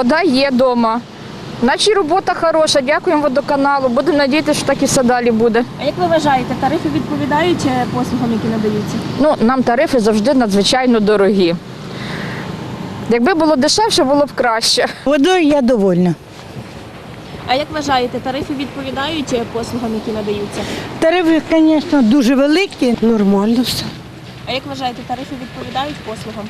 Вода є вдома. Наче робота хороша, дякуємо водоканалу. Будемо надіятися, що так і все далі буде. А як ви вважаєте, тарифи відповідають е, послугам, які надаються? Ну, нам тарифи завжди надзвичайно дорогі. Якби було дешевше, було б краще. Водою я довольна. А як вважаєте, тарифи відповідають е, послугам, які надаються? Тарифи, звісно, дуже великі. Нормально все. А як вважаєте, тарифи відповідають послугам?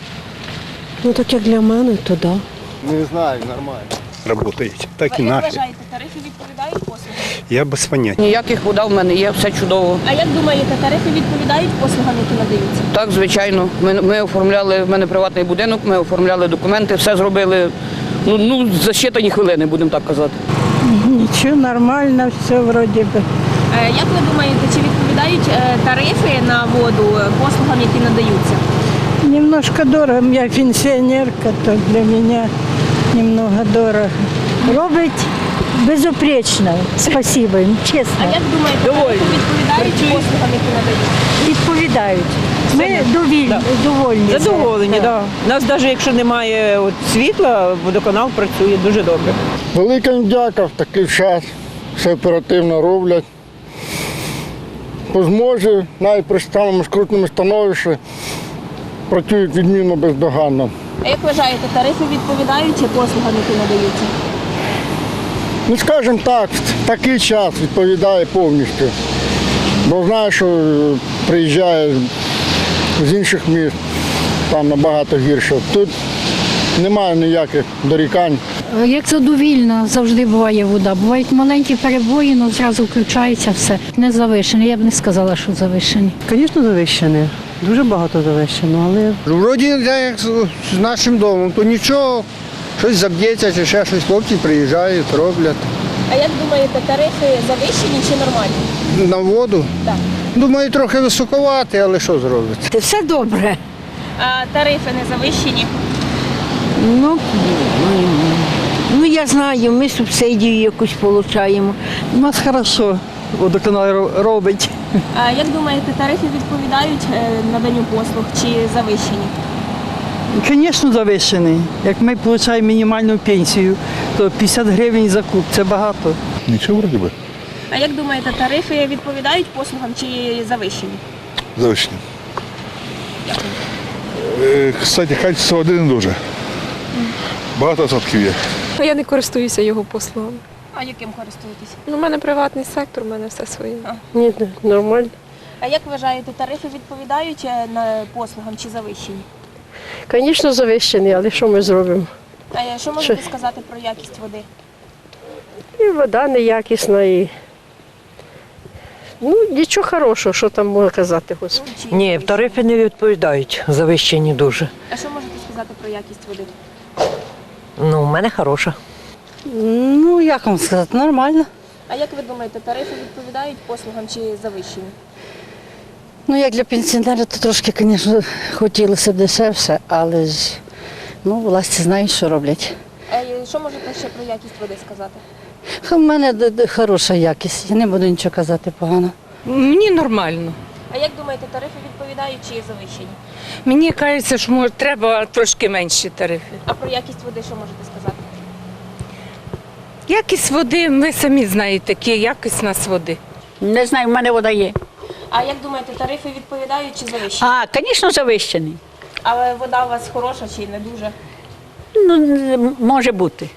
Ну так як для мене, то да. Не знаю, нормально. Работають, так і як наші. вважаєте, тарифи відповідають послугам? Я без поняття. Ніяких вода в мене є, все чудово. А як думаєте, тарифи відповідають послугам, які надаються? Так, звичайно. Ми, ми оформляли, в мене приватний будинок, ми оформляли документи, все зробили. Ну, ну за щитані хвилини, будемо так казати. Нічого, нормально, все вроді би. Е, Як ви думаєте, чи відповідають е, тарифи на воду е, послугам, які надаються? Немножко дорого, я пенсіонерка, то для мене немного дорого. Робить безупречно. Спасибо їм, А чесно. як думаєте, тарифи відповідають послугам, які надаються? Відповідають. Ми довільні, довольні. Задоволені, так. Да. У нас навіть якщо немає от, світла, водоканал працює дуже добре. Велика їм дяка в такий час. Все оперативно роблять. По змозі, навіть при самому скрутному становищі, працюють відмінно бездоганно. А як вважаєте, тарифи відповідають чи послугам, які надаються? Ну, скажімо так, в такий час відповідає повністю. Бо знаю, що е, приїжджає з інших міст, там набагато гірше. Тут немає ніяких дорікань. Як задовільно завжди буває вода. Бувають маленькі перебої, але зразу включається все. Не завишені. Я б не сказала, що завишені. Звісно, завищене. Дуже багато завищено, але Вроді як з нашим домом, то нічого, щось заб'ється чи ще щось хлопці приїжджають, роблять. А як думаєте, тарифи завищені чи нормальні? На воду. Так. Думаю, трохи високовати, але що зробити? Все добре. А тарифи не завищені? Ну, ну я знаю, ми субсидію якусь отримуємо. У нас хорошо водоканал робить. А як думаєте, тарифи відповідають е, наданню послуг чи завищені? Звісно, завищений. Як ми отримуємо мінімальну пенсію, то 50 гривень за куб це багато. Нічого вроді би. А як думаєте, тарифи відповідають послугам чи завищені? Завищення. Е, Кстати, качество води не дуже. Багато відсотків є. Я не користуюся його послугами. А яким користуєтесь? Ну, у мене приватний сектор, у мене все своє. ні, нормально. А як вважаєте, тарифи відповідають е, на послугам чи завищені? Звісно, завищений, але що ми зробимо? А е, що можете сказати про якість води? І вода неякісна, і ну, нічого хорошого, що там можна казати, Господи. Чи Ні, тарифи не відповідають, завищені дуже. А що можете сказати про якість води? Ну, у мене хороша. Ну, як вам сказати, нормально. А як ви думаєте, тарифи відповідають послугам чи завищені? Ну, як для пенсіонера, то трошки, звісно, хотілося б дешевше, але ж ну, власті знають, що роблять. А що можете ще про якість води сказати? У мене хороша якість, я не буду нічого казати погано. Мені нормально. А як думаєте, тарифи відповідають чи завищені? Мені кажеться, що може, треба трошки менші тарифи. А про якість води що можете сказати? Якість води, ви самі знаєте, які якість у нас води. Не знаю, в мене вода є. А як думаєте, тарифи відповідають чи завищені? А, звісно, завищений. Але вода у вас хороша чи не дуже? Ну, може бути.